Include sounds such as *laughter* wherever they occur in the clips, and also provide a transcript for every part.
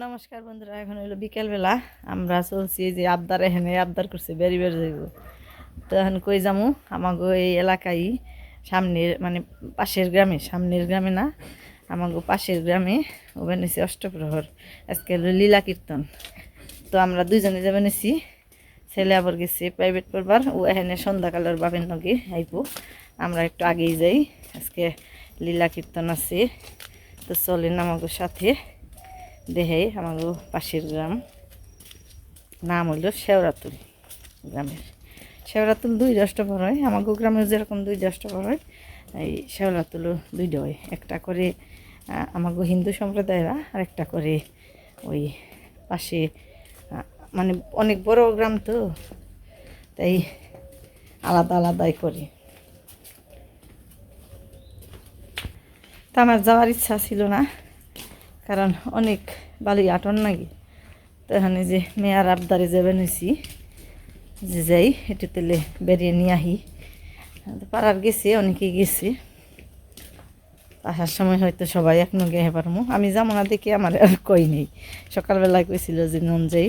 নমস্কার বন্ধুরা, এখন হলো বিকেলবেলা। আমরা চলছি যে আবদার, এখানে আবদার করছে, বেরি বের যাইব তো এখন কই যামু? আমাগো এই এলাকায় সামনের মানে পাশের গ্রামে, সামনের গ্রামে না, আমাগো পাশের গ্রামে ওখানে নিছি অষ্টপ্রহর, আজকে হলো লীলা কীর্তন। তো আমরা দুইজনে যাবে নিছি, ছেলে আবার গেছে প্রাইভেট পড়বার, ও এখানে সন্ধ্যাকালের বাপের নগে আইব। আমরা একটু আগেই যাই, আজকে লীলা কীর্তন আছে। তো চলেন আমাগো সাথে। দেহে আমাগো পাশের গ্রাম। নাম হইল শেওরাতুল গ্রামের। শেওরাতুল দুই দশটা অষ্টপর হয়। আমাগো গ্রামের যেরকম দুই দশটা অষ্টপর হয়, এই শেওরাতুলও দুইটা হয়। একটা করে আমাগো হিন্দু সম্প্রদায়েরা, আর একটা করে ওই পাশে মানে অনেক বড় গ্রাম তো, তাই আলাদা আলাদাই করে। তা আমার যাওয়ার ইচ্ছা ছিল না। কারণ অনেক বালি আটন নাকি। তো এখানে যে মেয়ার আবদারে যাবেন হয়েছি যে যাই একটু তেলে বেরিয়ে নিয়ে আহি। পাড়ার গেছে, অনেকেই গেছে। আসার সময় হয়তো সবাই এক নগে পারমু। আমি যাব না দেখি আমার আর কই নেই। সকালবেলায় কইছিল যে নন যাই।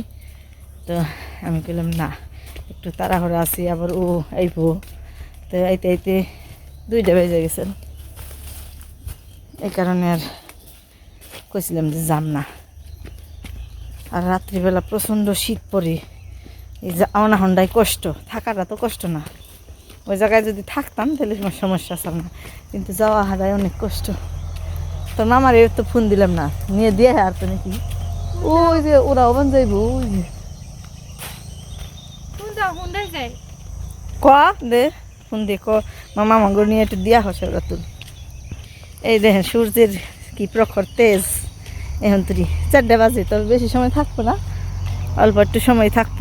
তো আমি কইলাম, না, একটু তাড়াহুড়া আছি, আবার ও আইব। তো আইতে আইতে দুইটা বেজে গেছেন এই কারণে আর কইছিলাম যে যাম না। আর রাত্রিবেলা প্রচণ্ড শীত পড়ে এই যে আওনা হন্ডায় কষ্ট থাকাটা তো কষ্ট না। ওই জায়গায় যদি থাকতাম তাহলে কোনো সমস্যা ছিল না কিন্তু যাওয়া হারায় অনেক কষ্ট। তো মামার এর তো ফোন দিলাম না নিয়ে দিয়ে আর তো নাকি। ওই যে ওরা ওখান যাইব ওই যে। হুন্ডাই ক? দে ফোন দিয়ে ক। মামা মাঙ্গর নিয়ে একটু দিয়া হসে ওরা তুল এই দেখেন সূর্যের কি প্রখর তেজ। এখন তুই চারটে বাজে তবে বেশি সময় থাকব না। অল্প একটু সময় থাকব।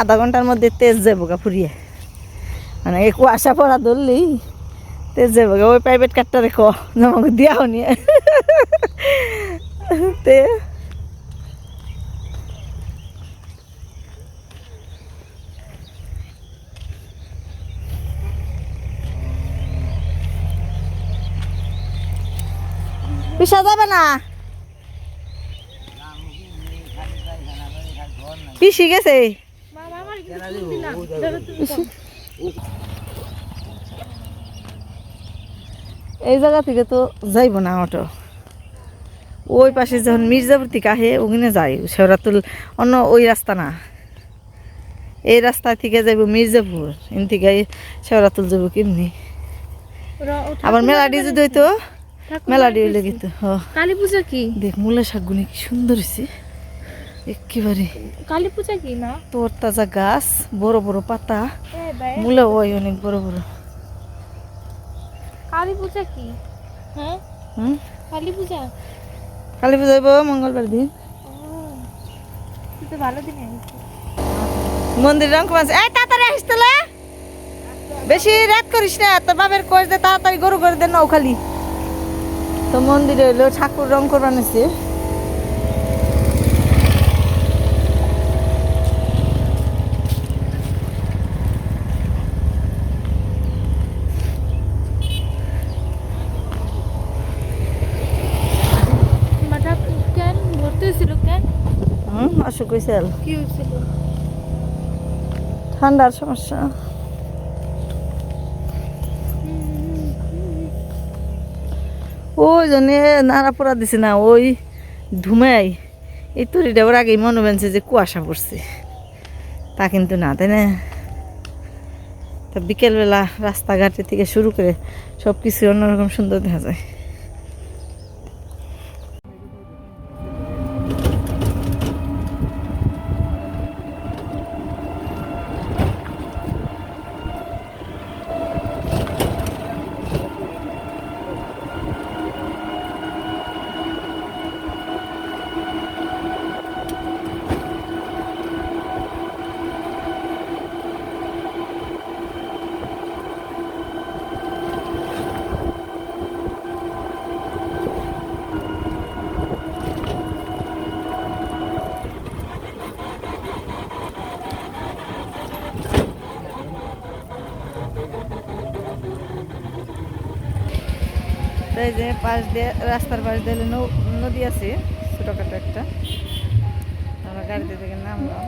আধা ঘণ্টার মধ্যে তেজ যাব গা ফুরিয়ে। মানে এই কুয়াশা পড়া ধরলেই তেজ যাব গা। ওই প্রাইভেট কারটা রেখো আমাকে দিয়াও নিয়ে তে পিসা যাবে না? পিসি গেছে। এই জায়গা থেকে তো যাইব না অটো। ওই পাশে যখন মির্জাপুর থেকে আহে ওখানে যায় শেওরাতুল অন্য ওই রাস্তা না। এই রাস্তা থেকে যাইব মির্জাপুর। এন থেকে শেওরাতুল যাব কেমনি? আবার মেলাডি যদি হইতো মেলাডি হইলে কিন্তু কালী পূজা কি? দেখ মূলা শাকগুনি কি সুন্দর হয়েছে একেবারে। কালী পূজা কি না? তোর তাজা গাছ বড় বড় পাতা। মূলা ওই অনেক বড় বড়। কালী পূজা কি? হ্যাঁ? কালী পূজা? কালী পুজো হইব মঙ্গলবার দিন। ভালো দিনে। মন্দির রং কমাস এই তাড়াতাড়ি আসিস তাহলে। বেশি রাত করিস না। তোর বাপের কোষ দে তাড়াতাড়ি গরু করে দে নৌ খালি। তো মন্দিরে হইল ঠাকুর রং করবার নিছে হুম অসুখ হয়েছে কি হয়েছিল ঠান্ডার সমস্যা। ওই জন্য নাড়া পোড়া দিছে না ওই ধুমাই। এই তরিটা ওর আগেই মনে বেনছে যে কুয়াশা পড়ছে। তা কিন্তু না তাই না? তা বিকেলবেলা রাস্তাঘাটের থেকে শুরু করে সব কিছু অন্যরকম সুন্দর দেখা যায়। এই যে পাশ দিয়ে, রাস্তার পাশ দিয়ে নদী আছে, ছোটোখাটো একটা। আমরা গাড়িতে থেকে নামলাম।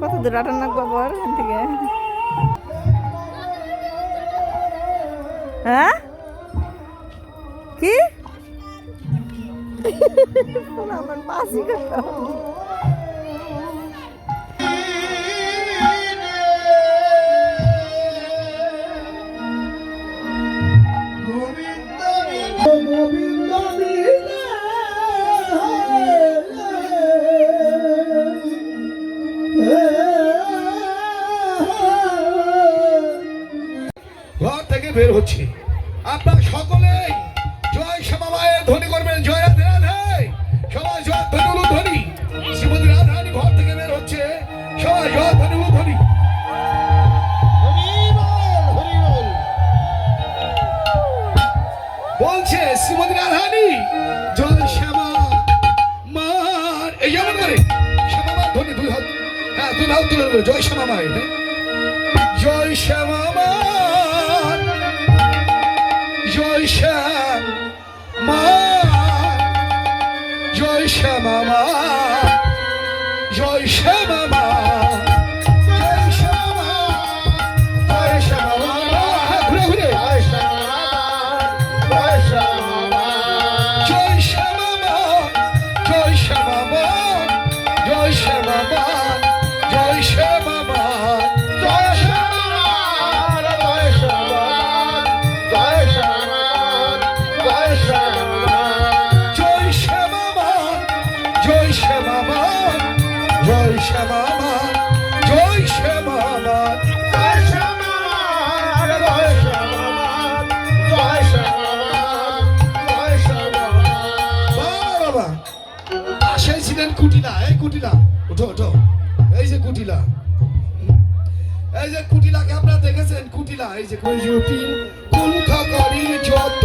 কত দূর আটান নাকবো আবার এখান থেকে? হ্যাঁ? কি? আমার পাশি কথা তুলে দেবে জয় শ্যামা মায়ের হ্যাঁ? জয় শ্যামা মা, জয় শ্যাম মা, জয় শ্যামা মা জয় জয় শ্যামা জয় শ্যামা শ্যামা জয় বাবা বাবা ছিলেন কুটিলা এই কুটিলা ওঠো ওঠো এই যে কুটিলা এই যে কুটিলাকে আপনারা দেখেছেন কুটিলা এই যে জটিল কুলখাকারী যত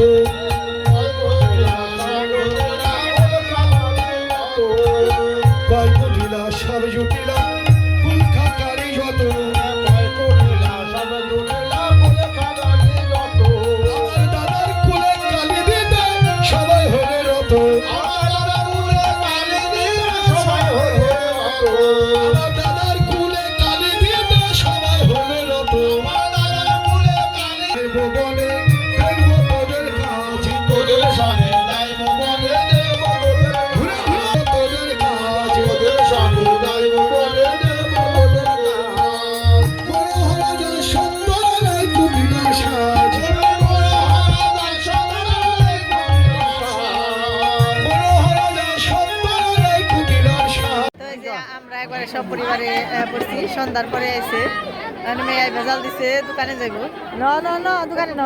পরিবারে পড়ছি। সন্ধ্যার পরে এসে মানে মেয়ে ভেজাল দিছে, দোকানে যাইব। ন ন ন, দোকানে ন।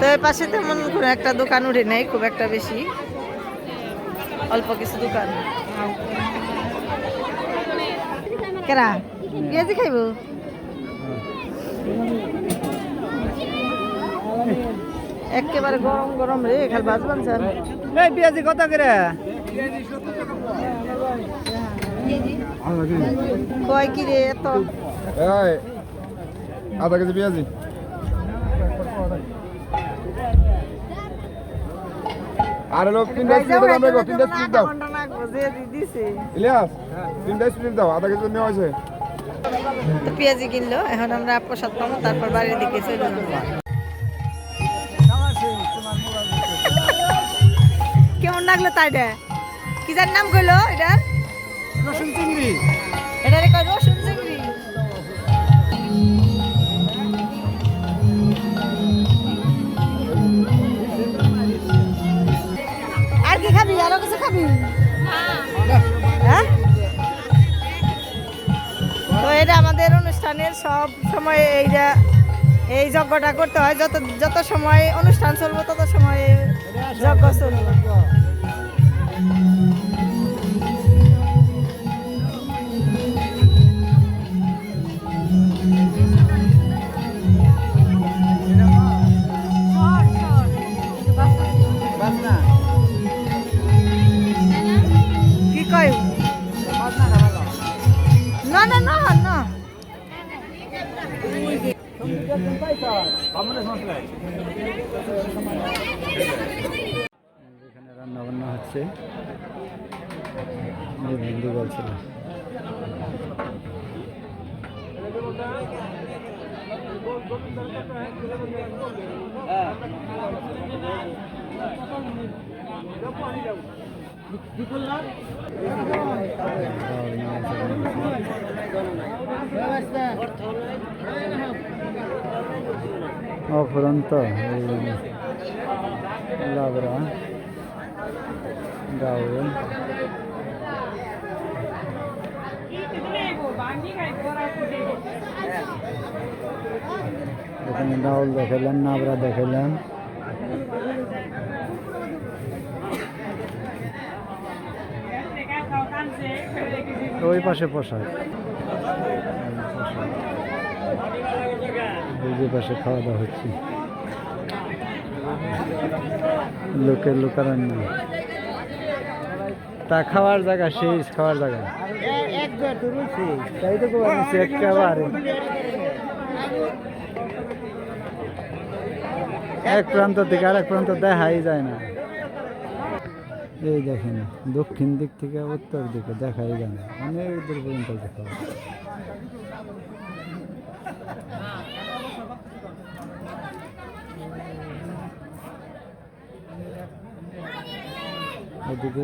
তো পাশে তেমন কোনো একটা দোকান উঠে নেই, খুব একটা বেশি। অল্প কিছু দোকান। কেরা? পেঁয়াজি খাইব? একেবারে গরম গরম রে খালি ভাজবান স্যার। এই পেঁয়াজি কত করে? কয় কি রে এত? আধা কেজি পেঁয়াজি। আরে লোক তিনটা দাও তিনটা ইলিয়াস তিনটা দাও আধা কেজি নেওয়া আছে পেঁয়াজি কিনলো এখন আমরা প্রসাদ পাবো তারপর বাড়ির দিকে চলে যাব। লাগল তাই এটা কি যার নাম কইলো এটা রসুন চিংড়ি। এটা রে কয় রসুন চিংড়ি? আর কি খাবি? আরও কিছু খাবি? হ্যাঁ? তো এটা আমাদের অনুষ্ঠানের সব সময় এইটা এই যজ্ঞটা করতে হয়। যত যত সময় অনুষ্ঠান চলবে তত সময় যজ্ঞ চলবে। এখানে রান্না বান্না হচ্ছে। হিন্দি বলছিল অফুরন্ত লাবরা গাউন। এখানে ডাউল দেখাইলাম নাবরা দেখাইলাম ওই পাশে পোশাক। যে পাশে খাওয়া দাওয়া হচ্ছে। লোকের লোকারণ্য। তা খাওয়ার জায়গা, সেই খাওয়ার জায়গা। একেবারে এক প্রান্ত থেকে আরেক প্রান্ত দেখাই যায় না। এই দেখেন, দক্ষিণ দিক থেকে উত্তর দিকে দেখাই যায় না। অনেক দূর পর্যন্ত দেখা।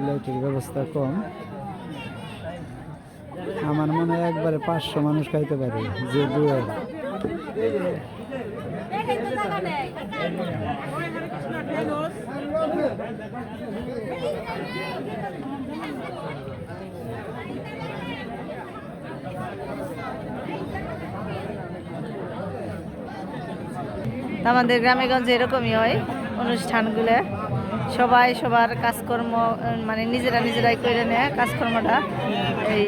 লাইটের ব্যবস্থা কম। আমার মনে হয় একবারে পাঁচশো মানুষ খাইতে পারে, যে আমাদের গ্রামে গঞ্জে এরকমই হয় অনুষ্ঠানগুলো। সবাই সবার কাজকর্ম মানে নিজেরা নিজেরাই করে নেয় কাজকর্মটা। এই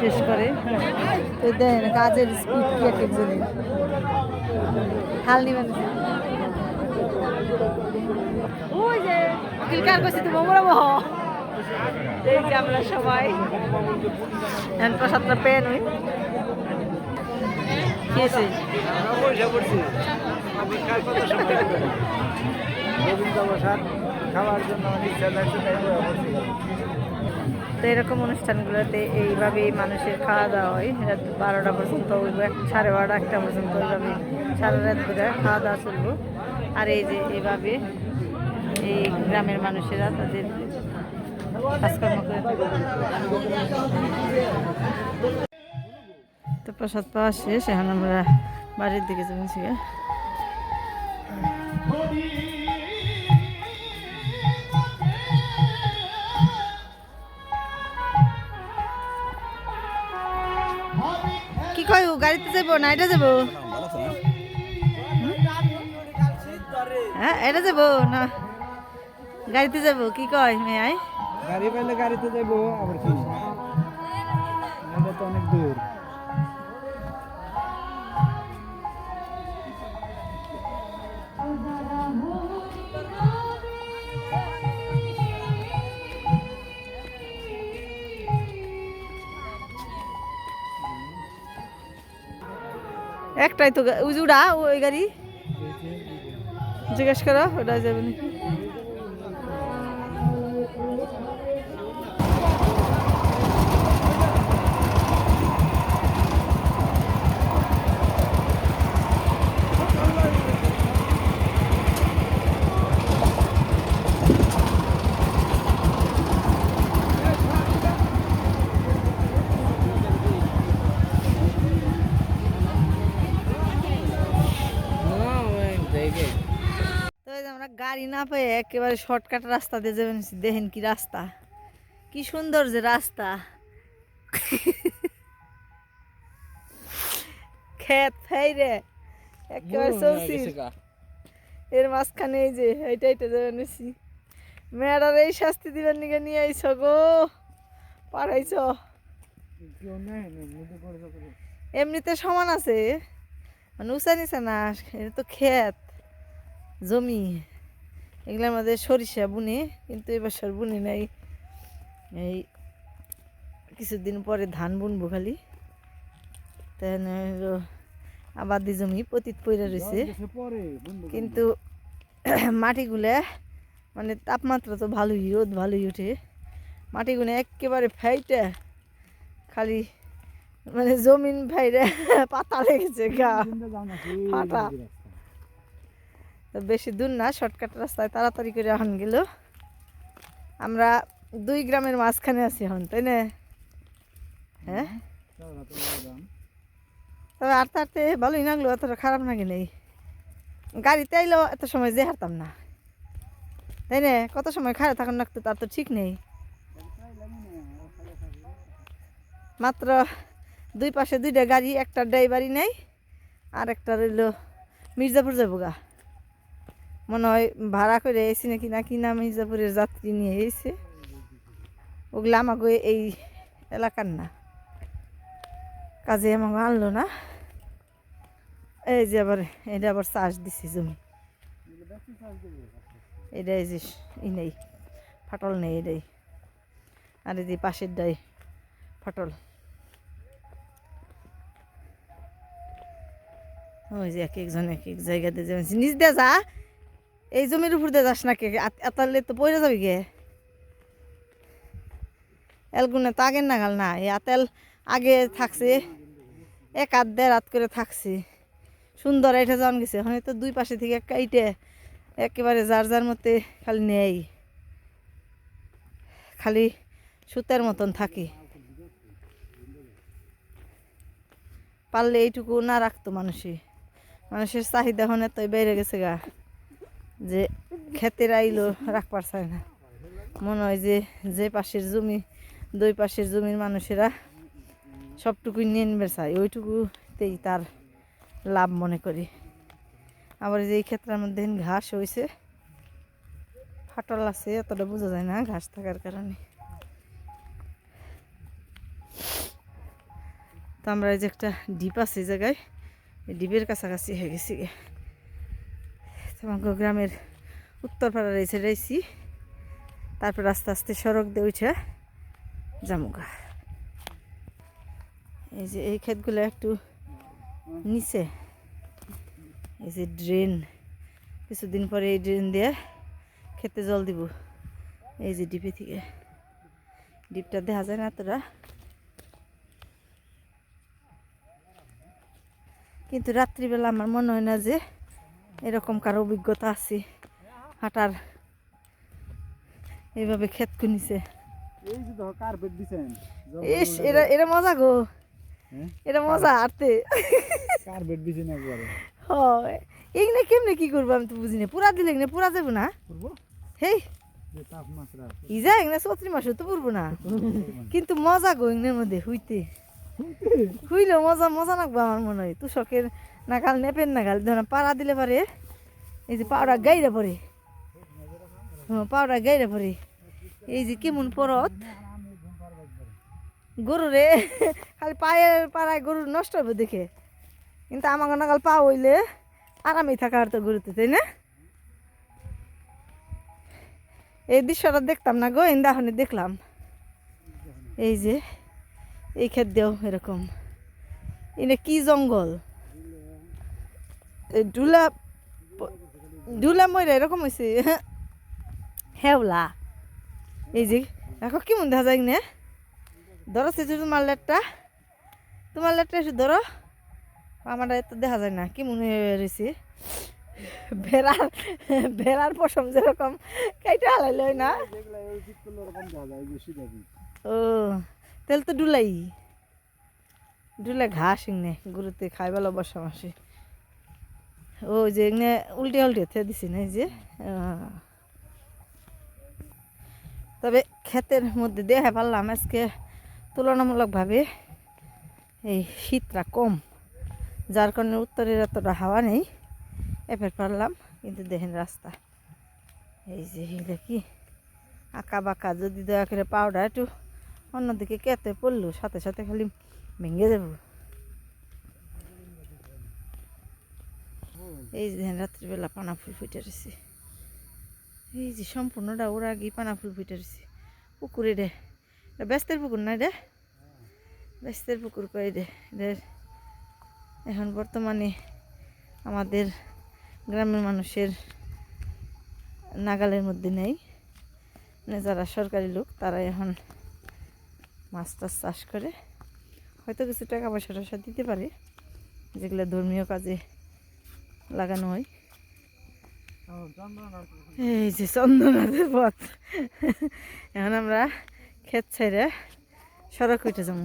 শেষ করে। তো কাজের স্পিড কি এক একজনের? হাল নিবেন। ওই যে কিলকার করছি তো মোমরা বহ এই যে আমরা সবাই। এখন প্রসাদটা পেয়ে নই খেয়েছে খাওয়ার জন্য অনেক তো এরকম অনুষ্ঠানগুলোতে এইভাবেই মানুষের খাওয়া দাওয়া হয়। রাত বারোটা পর্যন্ত এক- সাড়ে বারোটা, একটা পর্যন্ত ওইভাবে সারা রাত ধরে খাওয়া দাওয়া চলবো। আর এই যে এইভাবে এই গ্রামের মানুষেরা তাদের কাজকর্ম করে তো প্রসাদ পাওয়া শেষ, এখন আমরা বাড়ির দিকে যাচ্ছি। গাড়িতে যাব না, এটা যাব? হ্যাঁ এটা যাব না? গাড়িতে যাব, কি কয় মেয়াই গাড়ি পাইলে গাড়িতে যাব, আবার কি একটাই তো উজুড়া ওই গাড়ি। জিজ্ঞেস করো ওটা যাবে গাড়ি না পেয়ে একেবারে শর্টকাট রাস্তা দিয়ে যাবেন দেখেন কি রাস্তা। কি সুন্দর যে রাস্তা। খেত ফাইরে একেবারে চলছি এর মাঝখানে এই যে এইটা এইটা যাবেন মেয়েরার এই শাস্তি দিবেন নিকে নিয়ে আইছ গো। পারাইছ এমনিতে সমান আছে। মানে উঁচা নিচা না এটা তো ক্ষেত জমি। এগুলোর আমাদের সরিষা বুনে কিন্তু এবছর বুনি নাই। এই কিছুদিন পরে ধান বুনবো খালি। হলো আবাদি জমি পতিত পইরা রয়েছে কিন্তু *clears throat* মাটিগুলো মানে তাপমাত্রা তো ভালোই রোদ ভালোই ওঠে। মাটিগুলো একেবারে ফাইটে খালি মানে জমিন ফাইরে *laughs* পাতা লেগেছে গা। ফাটা। তো বেশি দূর না, শর্টকাট রাস্তায় তাড়াতাড়ি করে এখন গেল। আমরা দুই গ্রামের মাঝখানে আছি এখন, তাই না? হ্যাঁ? তবে আটতে আটতে ভালোই লাগল, অতটা খারাপ লাগে নেই। গাড়িতে আইলেও এত সময় যে হারতাম না। তাই না? কত সময় খারাপ থাকুন লাগতো তার তো ঠিক নেই। মাত্র দুই পাশে দুইটা গাড়ি, একটা ড্রাইভারই নেই, আর একটা রইল মির্জাপুর যাব গা মনে হয় ভাড়া করে এসি নাকি না কি না মির্জাপুরের যাত্রী নিয়ে এসে। ওগুলো আমাকে এই এলাকার না। কাজে আমাকে আনলো না। এই যে আবার, এটা আবার চাষ দিছি জমি। এটা এই যে ই ফাটল নেই এটাই। আর এই যে পাশের ডাই ফাটল। ওই যে এক একজন এক এক জায়গাতে যেমন নিজ দিয়ে যা। এই জমির উপর দিয়ে যাস না কে এতালে তো পড়ে যাবি গে। এলগুনে তো আগের নাগাল না এই আতেল আগে থাকছে। এক হাত দেড় হাত করে থাকছে। সুন্দর এটা জন গেছে। ওখানে তো দুই পাশে থেকে কাইটে একেবারে যার যার মতে খালি নেই। খালি সুতার মতন থাকি। পারলে এইটুকু না রাখতো মানুষে। মানুষের চাহিদা হনে তো বেড়ে গেছে গা। যে খেতের আইলো রাখবার চায় না। মনে হয় যে যে পাশের জমি, দুই পাশের জমির মানুষেরা সবটুকুই নিয়ে নেবে চায় ওইটুকুতেই তার লাভ মনে করি। আবার যে এই ক্ষেত্রের মধ্যে ঘাস হয়েছে ফাটল আছে, এতটা বোঝা যায় না ঘাস থাকার কারণে। তো আমরা এই যে একটা ডিপ আছে জায়গায় ডিপের কাছাকাছি হয়ে গেছি আমাকে গ্রামের উত্তরপাড়া রয়েছে রয়েছি তারপর আস্তে আস্তে সড়ক দিয়ে উঠে জামুগা। এই যে এই ক্ষেতগুলো একটু নিচে। এই যে ড্রেন কিছুদিন পরে এই ড্রেন দিয়ে খেতে জল দিব। এই যে ডিপে থেকে। ডিপটা দেখা যায় না তোরা কিন্তু রাত্রিবেলা আমার মনে হয় না যে এরকম কারও অভিজ্ঞতা আছে। হাঁটার এইভাবে ক্ষেত ইস এরা এরা মজা গো। হ্যাঁ? এটা মজা হাঁটতে। কার্পেট দিছেন একবারে। এগুলো কেমনে কি করব আমি তো বুঝি না। পুরা দিলে এগুলো পুরা যাব না। হেই। যে তাপমাত্রা ইজা এগুলো চৌত্রি মাসে তো পড়ব না। কিন্তু মজা গো এগুলোর মধ্যে হইতে। হইলেও মজা মজা লাগবো আমার মনে হয়। তুষকের নাগাল নেপেন নাগাল। ধর পাড়া দিলে পারে, এই যে পাউডার গাইরে পরে। হ্যাঁ পাউডার গাইরে পরে। এই যে কেমন পরত। গরু রে, খালি পায়ের পাড়ায় গরু নষ্ট হবে দেখে। কিন্তু আমাকে নাগাল পা হইলে আরামেই থাকা তো গরুতে, তাই না? এই দৃশ্যটা দেখতাম না গো ইন্দাহনে দেখলাম। এই যে, এই ক্ষেত দেও এরকম। এটা কি জঙ্গল? ডুলা ডুলা ময়রা এরকম হয়েছে হেওলা। এই যে, দেখো কেমন দেখা যায় না। ধরো সে তোমার লেটটা তোমার লেটটা এসে ধরো। আমার এত দেখা যায় না কেমন হয়ে রয়েছে ভেড়ার ভেড়ার পশম যেরকম, কাইটা হয় না। ও, তাহলে তো ডুলাই ডুলে ঘাস ইংনে গরুতে খাই ভালো বসা মাসে ও যে ইংনে উল্টে উল্টে থে দিছি না যে। তবে ক্ষেতের মধ্যে দেখা পারলাম আজকে তুলনামূলকভাবে এই শীতটা কম, যার কারণে উত্তরের এতটা হাওয়া নেই, এফের পারলাম, কিন্তু দেখেন রাস্তা। এই যে এটা কি? আঁকা বাঁকা, যদি দয়া করে পাউডার একটু অন্যদিকে কেতে পড়ল সাথে সাথে খালি ভেঙে দেব এই যে দেখেন রাত্রিবেলা পানা ফুল ফুটে রয়েছে এই যে সম্পূর্ণটা ওর আগে পানা ফুল ফুটে রয়েছে পুকুরে রে এটা ব্যস্তের পুকুর না রে ব্যস্তের পুকুর কই রে রে এখন বর্তমানে আমাদের গ্রামের মানুষের নাগালের মধ্যে নেই। মানে যারা সরকারি লোক তারা এখন মাছ টাছ চাষ করে। হয়তো কিছু টাকা পয়সা টয়সা দিতে পারে, যেগুলো ধর্মীয় কাজে লাগানো হয়। এই যে চন্দ্রনাথের পথ। এখন আমরা ক্ষেত ছেড়ে সড়ক উঠে যাব।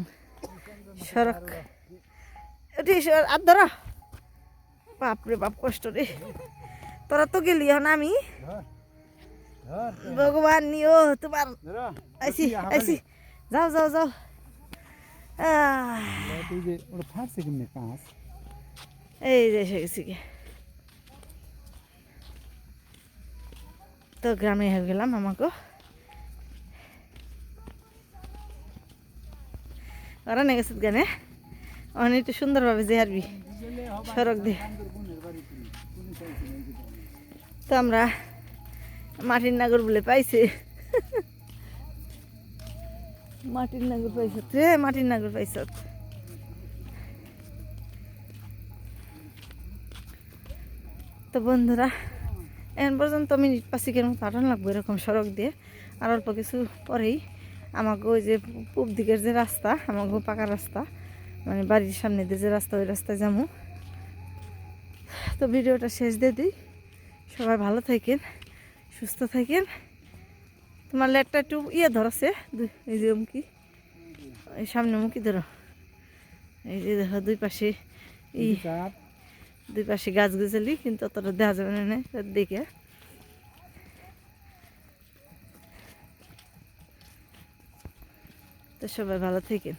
সড়ক। উঠে আর ধরো। বাপরে বাপ কষ্ট রে। তোরা তো গেলি এখন আমি। ভগবান নিও তোমার। আইসি আইসি। যাও যাও যাও। এই যে এসে গেছি তো গ্রামে হয়ে গেলাম আমাকে। ওরা নিয়ে গেছে গানে। অনেক একটু সুন্দরভাবে যে হারবি সড়ক দিয়ে। তো আমরা মাটির নাগর বলে পাইছে। মাটির নাগর পাইছ রে মাটির নাগর পাইছ। তো বন্ধুরা এখন পর্যন্ত মিনিট পাঁচিকের মতো হাঁটানো লাগবে এরকম সড়ক দিয়ে। আর অল্প কিছু পরেই আমাকে ওই যে পূব দিকের যে রাস্তা, আমাকে পাকা রাস্তা মানে বাড়ির সামনে দিয়ে যে রাস্তা, ওই রাস্তায় যাব। তো ভিডিওটা শেষ দিয়ে দিই। সবাই ভালো থাকেন, সুস্থ থাকেন। তোমার লেটটা একটু ইয়ে ধরছে এই যে মুখি, এই সামনে মুখি ধরো। এই যে দেখো দুই পাশে ই দুই পাশে গাছ গুছালি কিন্তু অতটা দেখা যাবে না দেখে তো সবাই ভালো থাকেন।